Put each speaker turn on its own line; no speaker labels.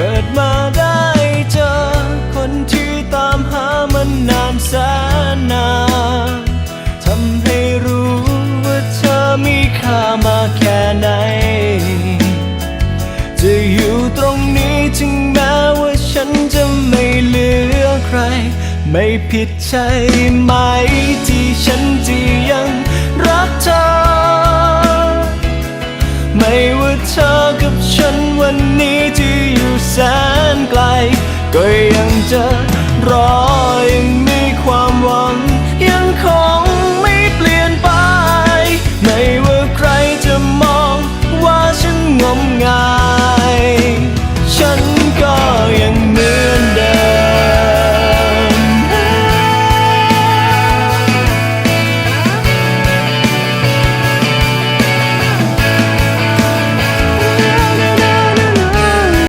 เกิดมาได้เจอ คนที่ตามหามันนานแสนนานทำให้รู้ว่าเธอมีค่ามาแค่ไหน จะอยู่ตรงนี้ถึงแม้ว่าฉันจะไม่เหลือใคร ไม่ผิดใช่ไหมที่ฉันจะยังรักเธอ ไม่ว่าเธอ ก็ยังจะรอ